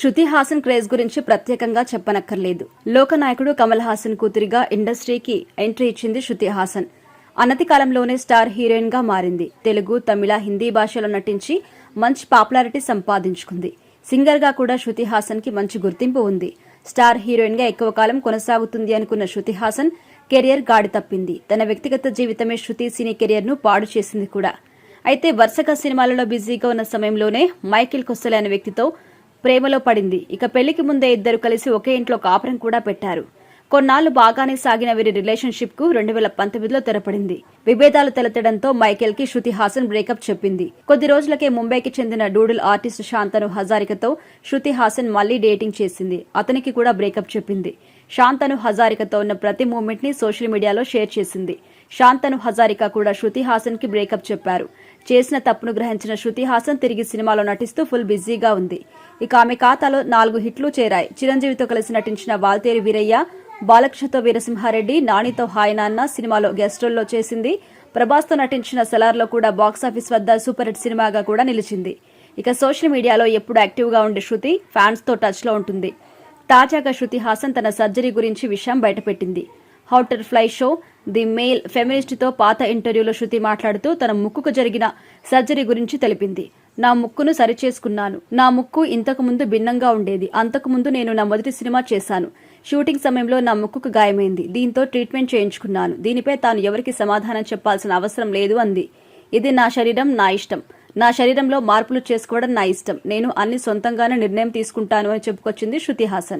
Shruti Haasan craze గురించి ప్రత్యేకంగా చెప్పనక్కర్లేదు. లోకనాయకుడు కమల్ హాసన్ కూతురిగా ఇండస్ట్రీకి ఎంట్రీ ఇచ్చింది శృతి హాసన్. అనతి కాలంలోనే స్టార్ హీరోయిన్గా మారింది. తెలుగు తమిళ హిందీ భాషలో నటించి మంచి పాపులారిటీ సంపాదించుకుంది. సింగర్గా కూడా శృతి హాసన్కి మంచి గుర్తింపు ఉంది. స్టార్ హీరోయిన్గా ఎక్కువ కాలం కొనసాగుతుంది అనుకున్న శృతి హాసన్ కెరియర్ గాడి తప్పింది. తన వ్యక్తిగత జీవితమే శృతి సినీ కెరియర్ను పాడు చేసింది కూడా. అయితే వరుసగా సినిమాలలో బిజీగా ఉన్న సమయంలోనే మైకిల్ కొస్సలే అనే వ్యక్తితో ప్రేమలో పడింది. ఇక పెళ్ళికి ముందే ఇద్దరు కలిసి ఒకే ఇంట్లో కాపురం కూడా పెట్టారు. కొన్నాళ్ళు బాగానే సాగిన వీరి రిలేషన్షిప్కు రెండు వేల పంతొమ్మిదిలో తెరపడింది. విభేదాలు తెలతడంతో మైకేల్కి శృతి హాసన్ బ్రేకప్ చెప్పింది. కొద్ది రోజులకే ముంబైకి చెందిన డూడుల్ ఆర్టిస్ట్ శాంతను హజారికతో శృతి హాసన్ మళ్ళీ డేటింగ్ చేసింది. అతనికి కూడా బ్రేకప్ చెప్పింది. శాంతను హజారికతో ఉన్న ప్రతి మూమెంట్ని సోషల్ మీడియాలో షేర్ చేసింది. శాంతను హజారిక కూడా శృతి హాసన్కి బ్రేకప్ చెప్పారు. చేసిన తప్పును గ్రహించిన శృతి హాసన్ తిరిగి సినిమాలో నటిస్తూ ఫుల్ బిజీగా ఉంది. ఇక ఆమె ఖాతాలో నాలుగు హిట్లు చేరాయి. చిరంజీవితో కలిసి నటించిన వాల్తేరి వీరయ్య బాలకృష్ణతో వీరసింహారెడ్డి నానితో హాయ్ నాన్న సినిమాలో గెస్ట్ రోల్లో చేసింది. ప్రభాస్తో నటించిన సెలార్లో కూడా బాక్సాఫీస్ వద్ద సూపర్ హిట్ సినిమాగా కూడా నిలిచింది. ఇక సోషల్ మీడియాలో ఎప్పుడు యాక్టివ్గా ఉండే శృతి ఫ్యాన్స్తో టచ్లో ఉంటుంది. తాజాగా శృతి హాసన్ తన సర్జరీ గురించి విషయం బయటపెట్టింది. హౌటర్ ఫ్లై షో ది మెయిల్ ఫెమినిస్ట్తో పాత ఇంటర్వ్యూలో శృతి మాట్లాడుతూ తన ముక్కుకు జరిగిన సర్జరీ గురించి తెలిపింది. నా ముక్కును సరిచేసుకున్నాను. నా ముక్కు ఇంతకు ముందు భిన్నంగా ఉండేది. అంతకుముందు నేను నా మొదటి సినిమా చేశాను. షూటింగ్ సమయంలో నా ముక్కుకు గాయమైంది. దీంతో ట్రీట్మెంట్ చేయించుకున్నాను. దీనిపై తాను ఎవరికి సమాధానం చెప్పాల్సిన అవసరం లేదు అంది. ఇది నా శరీరం నా ఇష్టం. నా శరీరంలో మార్పులు చేసుకోవడం నా ఇష్టం. నేను అన్ని సొంతంగానే నిర్ణయం తీసుకుంటాను అని చెప్పుకొచ్చింది శృతి హాసన్.